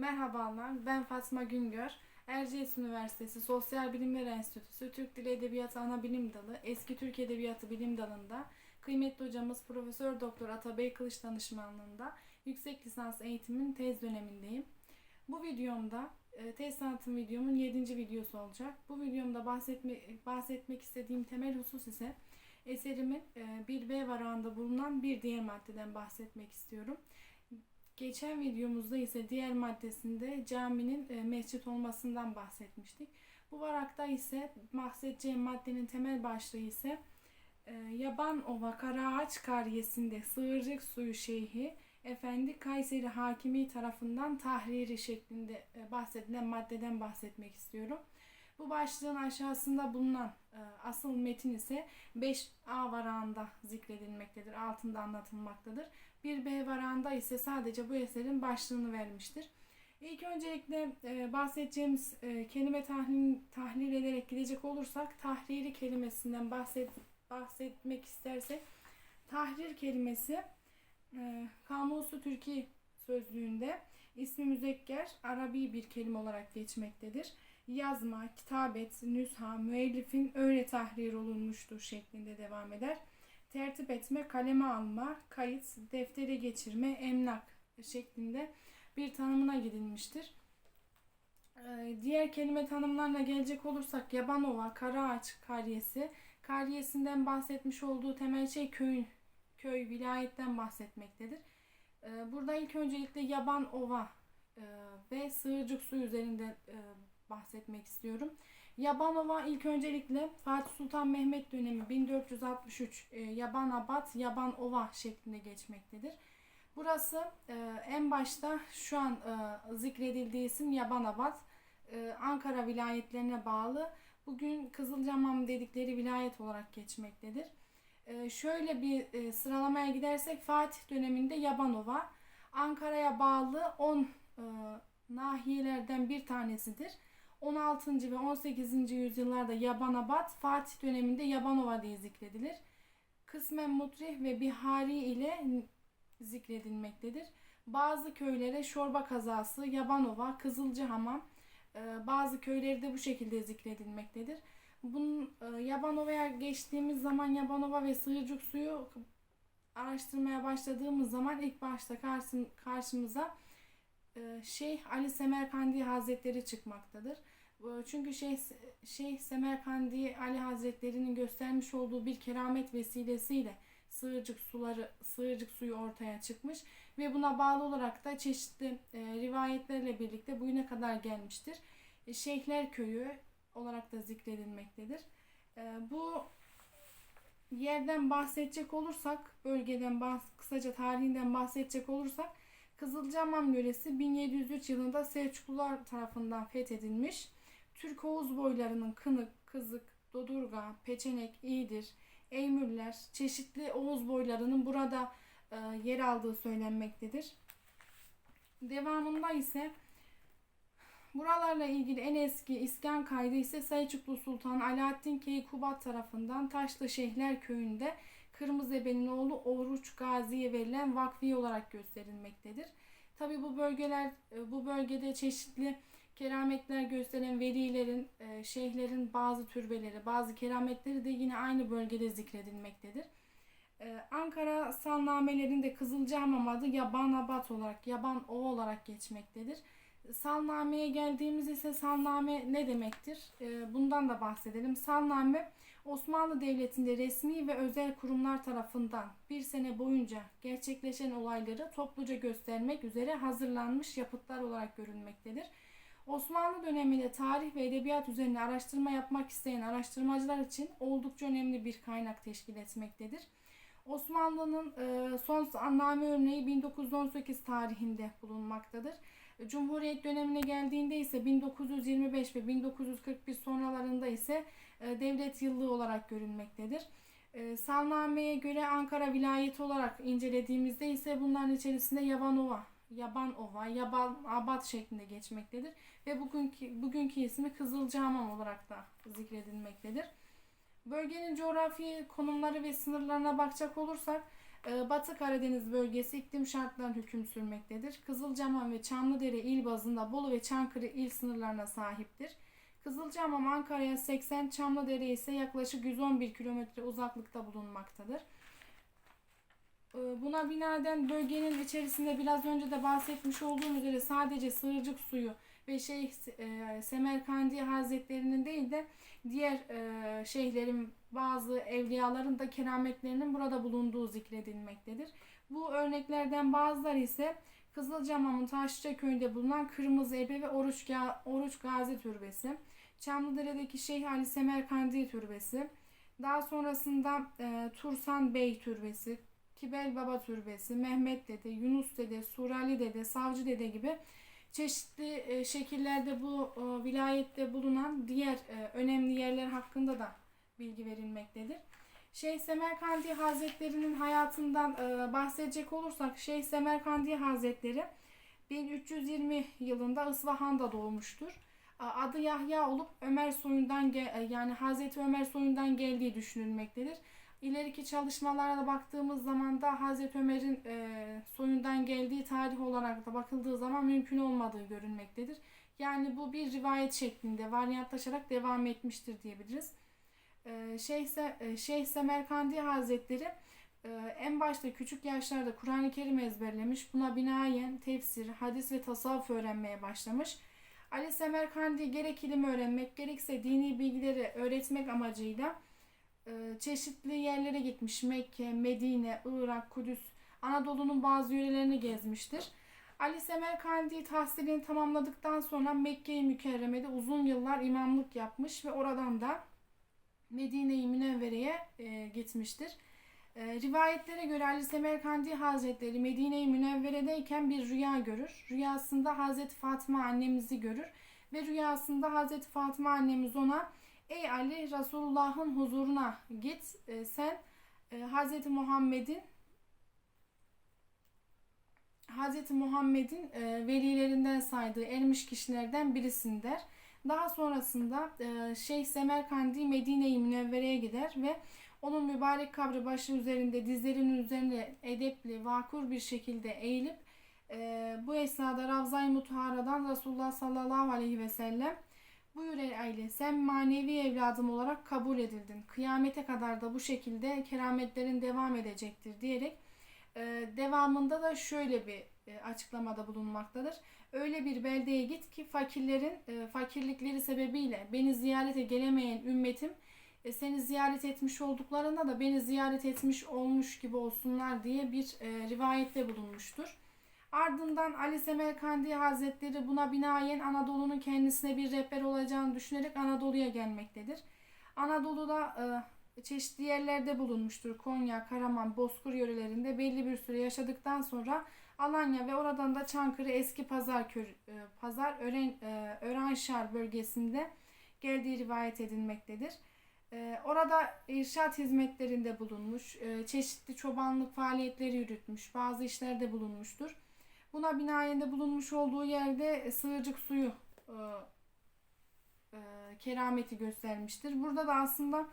Merhabalar, ben Fatma Güngör. Erciyes Üniversitesi Sosyal Bilimler Enstitüsü Türk Dili Edebiyatı Ana Bilim Dalı, Eski Türk Edebiyatı Bilim Dalı'nda kıymetli hocamız Profesör Doktor Atabey Kılıç danışmanlığında yüksek lisans eğitimin tez dönemindeyim. Bu videomda e, tez tanıtım videomun 7. videosu olacak. Bu videomda bahsetme, bahsetmek istediğim temel husus ise eserimin e, 1B varağında bulunan bir diğer maddeden bahsetmek istiyorum. Geçen videomuzda ise diğer maddesinde caminin e, mescit olmasından bahsetmiştik. Bu varakta ise bahsedeceğim maddenin temel başlığı ise e, Yabanova Karaağaç Karyesi'nde Sığırcık Suyu Şeyhi Efendi Kayseri Hakimi tarafından tahriri şeklinde e, bahsedilen maddeden bahsetmek istiyorum. Bu başlığın aşağısında bulunan e, asıl metin ise 5A varağında zikredilmektedir, altında anlatılmaktadır. 1B varağında ise sadece bu eserin başlığını vermiştir. İlk öncelikle e, bahsedeceğimiz e, kelime tahlil, tahlil ederek gidecek olursak tahriri kelimesinden bahset, bahsetmek istersek tahrir kelimesi Kamusu Türkiye sözlüğünde ismi müzekker Arabi bir kelime olarak geçmektedir. Yazma, kitabet, nüsha, müellifin öyle tahrir olunmuştur şeklinde devam eder tertip etme, kaleme alma, kayıt, deftere geçirme, emlak şeklinde bir tanımına gidilmiştir. Ee, Diğer kelime tanımlarına gelecek olursak Yabanova, Karaağaç karyesi, karyesinden bahsetmiş olduğu temel şey köy, köy, vilayetten bahsetmektedir. Ee, Burada ilk öncelikle Yabanova e, ve Sığırcık Su üzerinde e, bahsetmek istiyorum. Yabanova ilk öncelikle Fatih Sultan Mehmet dönemi 1463 e, Yabanabat, Yabanova şeklinde geçmektedir. Burası e, en başta şu an e, zikredildiği isim Yabanabat. E, Ankara vilayetlerine bağlı. Bugün Kızılcamam dedikleri vilayet olarak geçmektedir. E, şöyle bir e, sıralamaya gidersek Fatih döneminde Yabanova Ankara'ya bağlı 10 e, nahiyelerden bir tanesidir. 16. ve 18. yüzyıllarda Yabanabat, Fatih döneminde Yabanova diye zikredilir. Kısmen Mutrih ve Bihari ile zikredilmektedir. Bazı köylere Şorba kazası, Yabanova, Kızılcıhamam, e, bazı köyleri de bu şekilde zikredilmektedir. Bunun e, Yabanova'ya geçtiğimiz zaman Yabanova ve Sığırcık suyu araştırmaya başladığımız zaman ilk başta karşımıza e, Şeyh Ali Semerkandi Hazretleri çıkmaktadır. Çünkü Şeyh, Şeyh Semerkandi Ali Hazretleri'nin göstermiş olduğu bir keramet vesilesiyle sığırcık suları, sığırcık suyu ortaya çıkmış ve buna bağlı olarak da çeşitli e, rivayetlerle birlikte bugüne kadar gelmiştir. E, Şeyhler Köyü olarak da zikredilmektedir. E, bu yerden bahsedecek olursak, bölgeden bahs kısaca tarihinden bahsedecek olursak Kızılcahamam yöresi 1703 yılında Selçuklular tarafından fethedilmiş. Türk Oğuz boylarının Kınık, Kızık, Dodurga, Peçenek, İğdir, Eymürler, çeşitli Oğuz boylarının burada e, yer aldığı söylenmektedir. Devamında ise buralarla ilgili en eski iskan kaydı ise Selçuklu Sultan Alaaddin Keykubat tarafından Taşlı Şeyhler Köyü'nde Kırmızı Ebe'nin oğlu Oruç Gazi'ye verilen vakfi olarak gösterilmektedir. Tabi bu bölgeler e, bu bölgede çeşitli kerametler gösteren velilerin, e, şeyhlerin bazı türbeleri, bazı kerametleri de yine aynı bölgede zikredilmektedir. E, Ankara salnamelerinde Kızılcahamam adı Yaban Abat olarak, Yaban O olarak geçmektedir. Salname'ye geldiğimiz ise salname ne demektir? Bundan da bahsedelim. Salname Osmanlı Devleti'nde resmi ve özel kurumlar tarafından bir sene boyunca gerçekleşen olayları topluca göstermek üzere hazırlanmış yapıtlar olarak görülmektedir. Osmanlı döneminde tarih ve edebiyat üzerine araştırma yapmak isteyen araştırmacılar için oldukça önemli bir kaynak teşkil etmektedir. Osmanlı'nın e, son anname örneği 1918 tarihinde bulunmaktadır. Cumhuriyet dönemine geldiğinde ise 1925 ve 1941 sonralarında ise e, devlet yıllığı olarak görülmektedir. E, Salname'ye göre Ankara vilayeti olarak incelediğimizde ise bunların içerisinde Yabanova, Yabanova, Yaban Abad şeklinde geçmektedir ve bugünkü bugünkü ismi Kızılcahamam olarak da zikredilmektedir. Bölgenin coğrafi konumları ve sınırlarına bakacak olursak Ee, Batı Karadeniz bölgesi iklim şartlarına hüküm sürmektedir. Kızılcahamam ve Çamlıdere il bazında Bolu ve Çankırı il sınırlarına sahiptir. Kızılcahamam Ankara'ya 80, Çamlıdere ise yaklaşık 111 kilometre uzaklıkta bulunmaktadır. Ee, Buna binaen bölgenin içerisinde biraz önce de bahsetmiş olduğum üzere sadece Sığırcık suyu ve Şeyh e, Semerkandi Hazretlerinin değil de diğer e, şeyhlerin bazı evliyaların da kerametlerinin burada bulunduğu zikredilmektedir. Bu örneklerden bazıları ise Kızılcamam'ın Taşlıca köyünde bulunan Kırmızı Ebe ve Oruç, Oruç Gazi Türbesi, Çamlıdere'deki Şeyh Ali Semerkandi Türbesi, daha sonrasında e, Tursan Bey Türbesi, Kibel Baba Türbesi, Mehmet Dede, Yunus Dede, Surali Dede, Savcı Dede gibi çeşitli e, şekillerde bu e, vilayette bulunan diğer e, önemli yerler hakkında da bilgi verilmektedir. Şeyh Semerkandi Hazretleri'nin hayatından bahsedecek olursak Şeyh Semerkandi Hazretleri 1320 yılında Isfahan'da doğmuştur. Adı Yahya olup Ömer soyundan yani Hazreti Ömer soyundan geldiği düşünülmektedir. İleriki çalışmalara baktığımız zaman da Hazreti Ömer'in e, soyundan geldiği tarih olarak da bakıldığı zaman mümkün olmadığı görülmektedir. Yani bu bir rivayet şeklinde varyantlaşarak devam etmiştir diyebiliriz. E, Şeyh, Se- e, Şeyh Semerkandi Hazretleri e, en başta küçük yaşlarda Kur'an-ı Kerim ezberlemiş. Buna binaen tefsir, hadis ve tasavvuf öğrenmeye başlamış. Ali Semerkandi gerek ilim öğrenmek gerekse dini bilgileri öğretmek amacıyla çeşitli yerlere gitmiş. Mekke, Medine, Irak, Kudüs, Anadolu'nun bazı yörelerini gezmiştir. Ali Semerkandi tahsilini tamamladıktan sonra Mekke-i Mükerreme'de uzun yıllar imamlık yapmış ve oradan da Medine-i Münevvere'ye e, gitmiştir. E, rivayetlere göre Ali Semerkandi Hazretleri Medine-i Münevvere'deyken bir rüya görür. Rüyasında Hazreti Fatıma annemizi görür ve rüyasında Hazreti Fatıma annemiz ona Ey Ali Resulullah'ın huzuruna git. E, sen e, Hazreti Muhammed'in Hazreti Muhammed'in e, velilerinden saydığı ermiş kişilerden birisin der. Daha sonrasında e, Şeyh Semerkandi Medine-i Münevvere'ye gider ve onun mübarek kabri başı üzerinde dizlerinin üzerine edepli, vakur bir şekilde eğilip e, bu esnada Ravza-i Muthara'dan Resulullah sallallahu aleyhi ve sellem Buyur ey aile sen manevi evladım olarak kabul edildin. Kıyamete kadar da bu şekilde kerametlerin devam edecektir diyerek e, devamında da şöyle bir e, açıklamada bulunmaktadır. Öyle bir beldeye git ki fakirlerin e, fakirlikleri sebebiyle beni ziyarete gelemeyen ümmetim seni ziyaret etmiş olduklarında da beni ziyaret etmiş olmuş gibi olsunlar diye bir rivayette bulunmuştur. Ardından Ali Semerkandi Hazretleri buna binaen Anadolu'nun kendisine bir rehber olacağını düşünerek Anadolu'ya gelmektedir. Anadolu'da e, çeşitli yerlerde bulunmuştur. Konya, Karaman, Bozkır yörelerinde belli bir süre yaşadıktan sonra Alanya ve oradan da Çankırı Eski Pazar Kör, e, Pazar Ören, e, Örenşar bölgesinde geldiği rivayet edilmektedir. E, orada irşat hizmetlerinde bulunmuş, çeşitli çobanlık faaliyetleri yürütmüş, bazı işlerde bulunmuştur. Buna binaen de bulunmuş olduğu yerde sığırcık suyu e, e, kerameti göstermiştir. Burada da aslında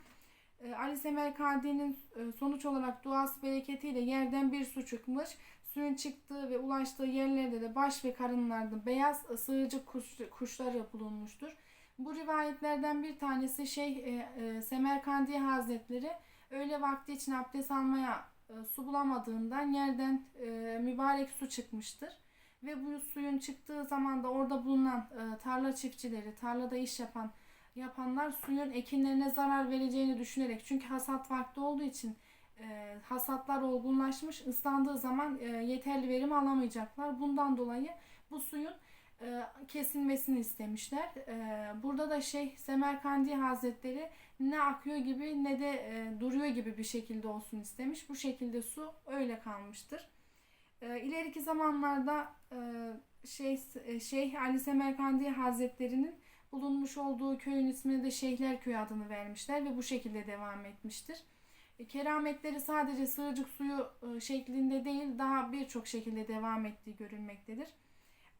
e, Ali Semerkandi'nin e, sonuç olarak duası bereketiyle yerden bir su çıkmış. Suyun çıktığı ve ulaştığı yerlerde de baş ve karınlarda beyaz sığırcık kuş, kuşları bulunmuştur. Bu rivayetlerden bir tanesi Şeyh e, e, Semerkandi Hazretleri öğle vakti için abdest almaya e, su bulamadığından yerden e, mübarek su çıkmıştır. Ve bu suyun çıktığı zaman da orada bulunan e, tarla çiftçileri, tarlada iş yapan yapanlar suyun ekinlerine zarar vereceğini düşünerek çünkü hasat vakti olduğu için hasatlar olgunlaşmış ıslandığı zaman yeterli verim alamayacaklar. Bundan dolayı bu suyun kesilmesini istemişler. E, burada da Şeyh Semerkandi Hazretleri ne akıyor gibi ne de e, duruyor gibi bir şekilde olsun istemiş. Bu şekilde su öyle kalmıştır. E, ileriki zamanlarda e, Şeyh, e, Şeyh Ali Semerkandi Hazretleri'nin bulunmuş olduğu köyün ismini de Şeyhler Köyü adını vermişler ve bu şekilde devam etmiştir. E, Kerametleri sadece sığırcık suyu e, şeklinde değil daha birçok şekilde devam ettiği görülmektedir.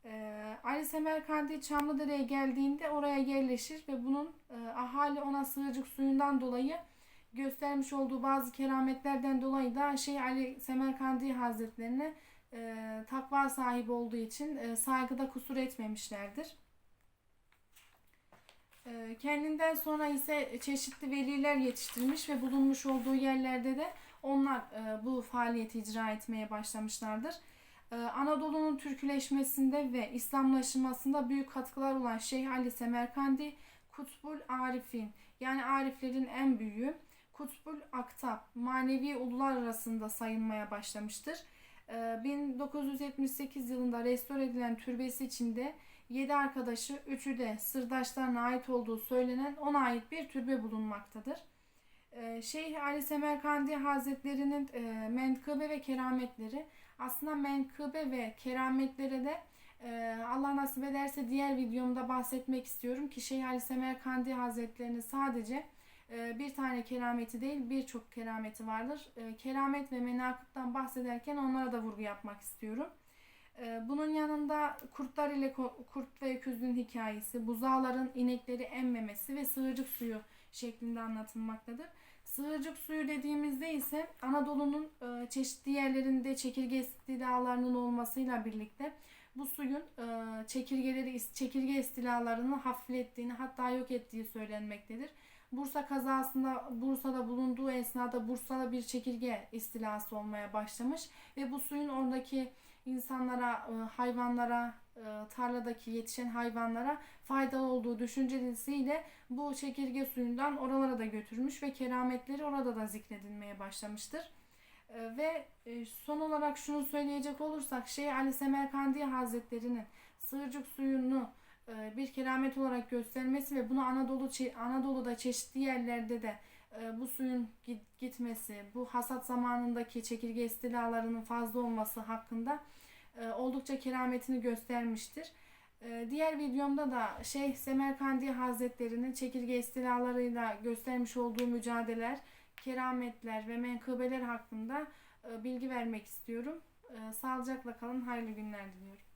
Ee, Ali Semerkandi Çamlıdere'ye geldiğinde oraya yerleşir ve bunun e, ahali ona sığırcık suyundan dolayı göstermiş olduğu bazı kerametlerden dolayı da Şeyh Ali Semerkandi Hazretlerine e, takva sahibi olduğu için e, saygıda kusur etmemişlerdir. E, kendinden sonra ise çeşitli veliler yetiştirmiş ve bulunmuş olduğu yerlerde de onlar e, bu faaliyeti icra etmeye başlamışlardır. E, Anadolu'nun Türküleşmesinde ve İslamlaşmasında büyük katkılar olan Şeyh Ali Semerkandi, Kutbul Arifin yani Ariflerin en büyüğü, Kutbul Aktab, manevi ulular arasında sayılmaya başlamıştır. E, 1978 yılında restore edilen türbesi içinde 7 arkadaşı, üçü de sırdaşlarına ait olduğu söylenen ona ait bir türbe bulunmaktadır. Ee, Şeyh Ali Semerkandi Hazretleri'nin e, menkıbe ve kerametleri aslında menkıbe ve kerametlere de e, Allah nasip ederse diğer videomda bahsetmek istiyorum ki Şeyh Ali Semerkandi Hazretlerinin sadece e, bir tane kerameti değil birçok kerameti vardır. E, keramet ve menakıptan bahsederken onlara da vurgu yapmak istiyorum. E, bunun yanında kurtlar ile kurt ve öküzün hikayesi, buzağların inekleri emmemesi ve sığırcık suyu şeklinde anlatılmaktadır. Sığırcık suyu dediğimizde ise Anadolu'nun e, çeşitli yerlerinde çekirge istilalarının olmasıyla birlikte bu suyun e, çekirgeleri çekirge istilalarını hafiflettiğini hatta yok ettiği söylenmektedir. Bursa kazasında Bursa'da bulunduğu esnada Bursa'da bir çekirge istilası olmaya başlamış ve bu suyun oradaki insanlara, e, hayvanlara, e, tarladaki yetişen hayvanlara faydalı olduğu düşüncesiyle bu çekirge suyundan oralara da götürmüş ve kerametleri orada da zikredilmeye başlamıştır. E, Ve son olarak şunu söyleyecek olursak Şeyh Ali Semerkandi Hazretleri'nin sığırcık suyunu bir keramet olarak göstermesi ve bunu Anadolu Anadolu'da çeşitli yerlerde de bu suyun git- gitmesi, bu hasat zamanındaki çekirge istilalarının fazla olması hakkında e, oldukça kerametini göstermiştir. E, Diğer videomda da Şeyh Semerkandi Hazretleri'nin çekirge istilalarıyla göstermiş olduğu mücadeleler, kerametler ve menkıbeler hakkında e, bilgi vermek istiyorum. E, Sağlıcakla kalın, hayırlı günler diliyorum.